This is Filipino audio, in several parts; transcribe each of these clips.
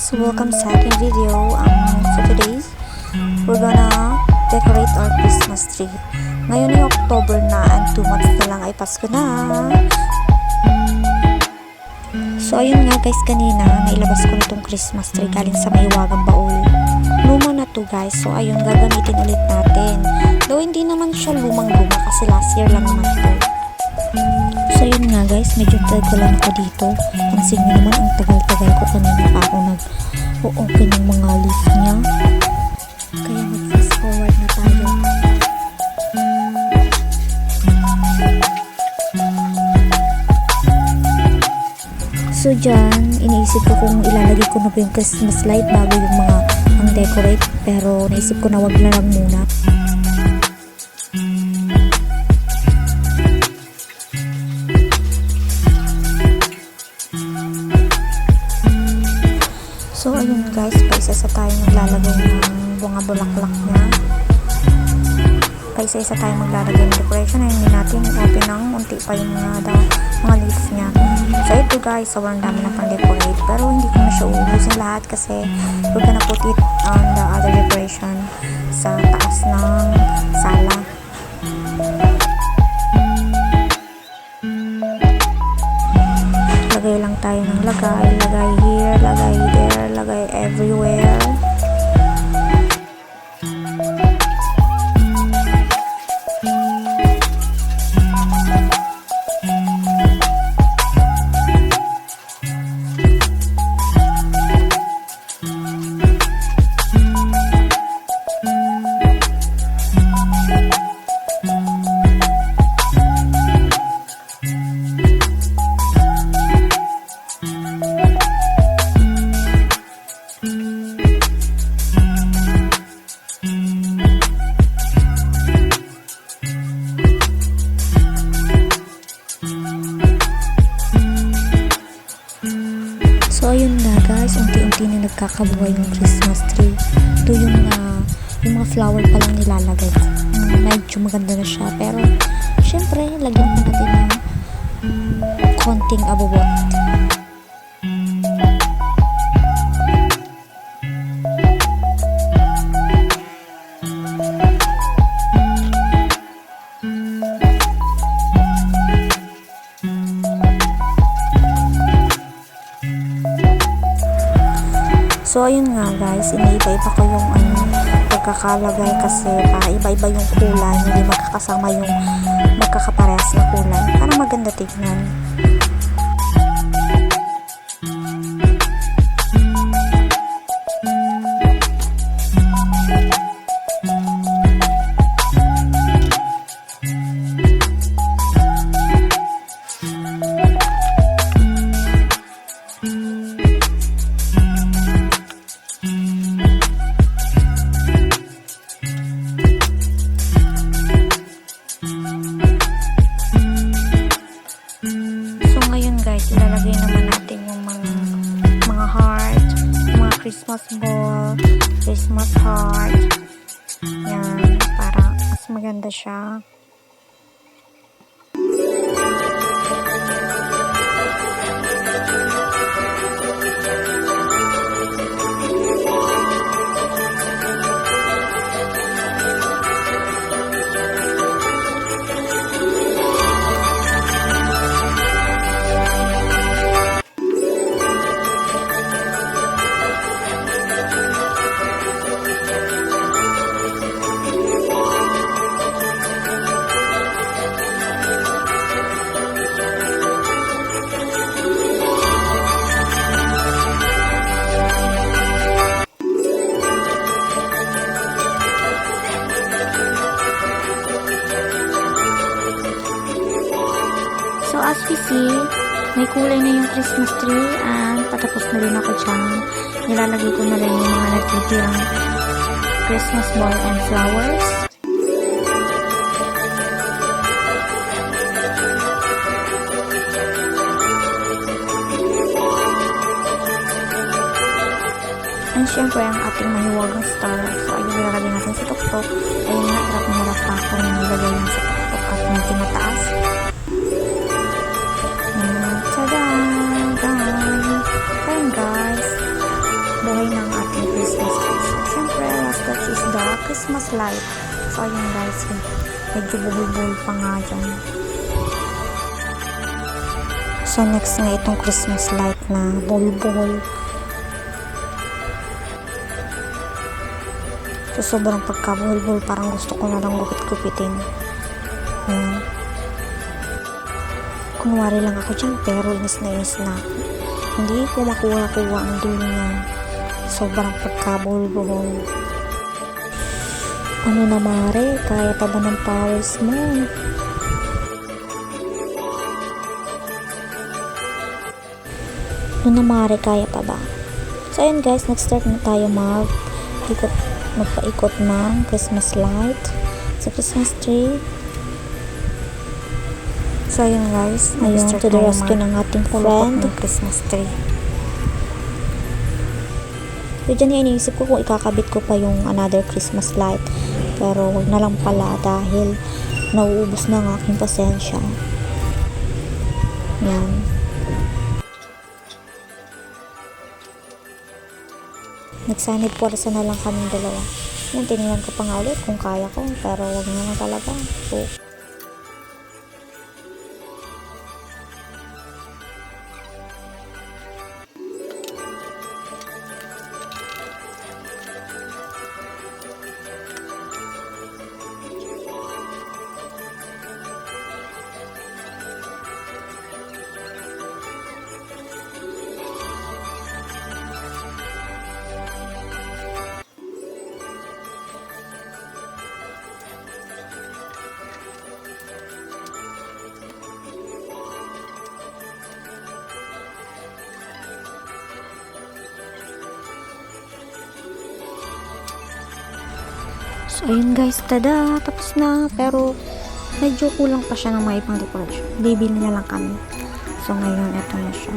guys, welcome ating video. Um, for today's, we're gonna decorate our Christmas tree. Ngayon ay October na and 2 months na lang ay Pasko na. So ayun nga guys, kanina nailabas ko na itong Christmas tree galing sa maiwagang baul. Luma na to guys, so ayun gagamitin ulit natin. Though hindi naman siya lumang-luma kasi last year lang naman to. So yun nga guys, medyo tagal lang ako dito. Pansin nyo naman ang tagal-tagal ko kanina pa ako nag-o-open ng mga leaf niya. Kaya mag-fast forward na tayo. So dyan, iniisip ko kung ilalagay ko na ba yung Christmas light bago yung mga ang decorate. Pero naisip ko na wag na lang muna. So ayun guys, paisa-isa tayo maglalagay ng mga bulaklak niya. Paisa-isa tayo maglalagay ng decoration. Ayun din natin open ng unti pa yung mga, daw, mga leaves niya. So ito guys, sobrang dami na pang decorate. Pero hindi ko na siya uubusin lahat kasi we're gonna put it on the other decoration sa taas ng sala. Tayo ng lagay. Lagay here, lagay there, lagay everywhere. Unti-unti na nagkakabuhay yung Christmas tree. Ito yung, uh, yung mga flower pa lang nilalagay. Mm, medyo maganda na siya. Pero, syempre, lagyan ko natin ng konting abubot. So, ayun nga guys, iniiba-iba ko yung ano, pagkakalagay kasi para iba-iba yung kulay, hindi magkakasama yung magkakaparehas na kulay. Para maganda tignan. Guys, ilalagay naman natin yung mga mga heart, mga Christmas ball, Christmas heart. Yan, para mas maganda siya. So as we see, may kulay na yung Christmas tree and patapos na rin ako dyan. Nilalagay ko na rin yung mga natitirang Christmas ball and flowers. And syempre, ang ating mahiwagang star. So, ayun, nilalagay natin sa tuktok. Ayun hirap na hirap pa ako nilagay yan sa tuktok at medyo mataas. Christmas light. So, ayun guys, medyo buhol-buhol pa nga dyan. So, next nga itong Christmas light na buhol-buhol. So, sobrang pagkabuhol-buhol, parang gusto ko na lang gupit-gupitin. Ayan. Kunwari lang ako dyan, pero inis na inis na. Hindi ko makuha-kuha ang dulo niya. Sobrang pagkabuhol-buhol. Ano na mare, kaya pa ba ng powers mo? Ano na mare, kaya pa ba? So ayun guys, nag-start na tayo mag ikot, magpaikot ng Christmas light sa Christmas tree. So ayun guys, ayun to the rescue ng ating friend. Ng Christmas tree. So dyan iniisip ko kung ikakabit ko pa yung another Christmas light. Pero wag na lang pala dahil nauubos na ang aking pasensya. Yan. Nagsanib puwersa na lang kaming dalawa. Yan, tinignan ko pa nga ulit kung kaya ko. Pero wag na lang talaga. So, Ayun guys, tada, tapos na. Pero, medyo kulang pa siya ng mga ibang decoration. Bibili na lang kami. So, ngayon, ito na siya.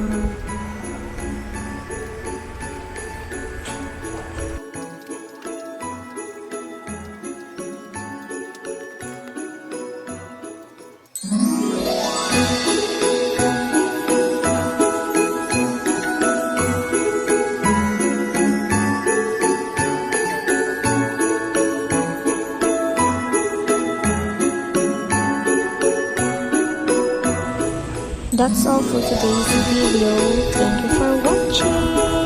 That's all for today's video. Thank you for watching.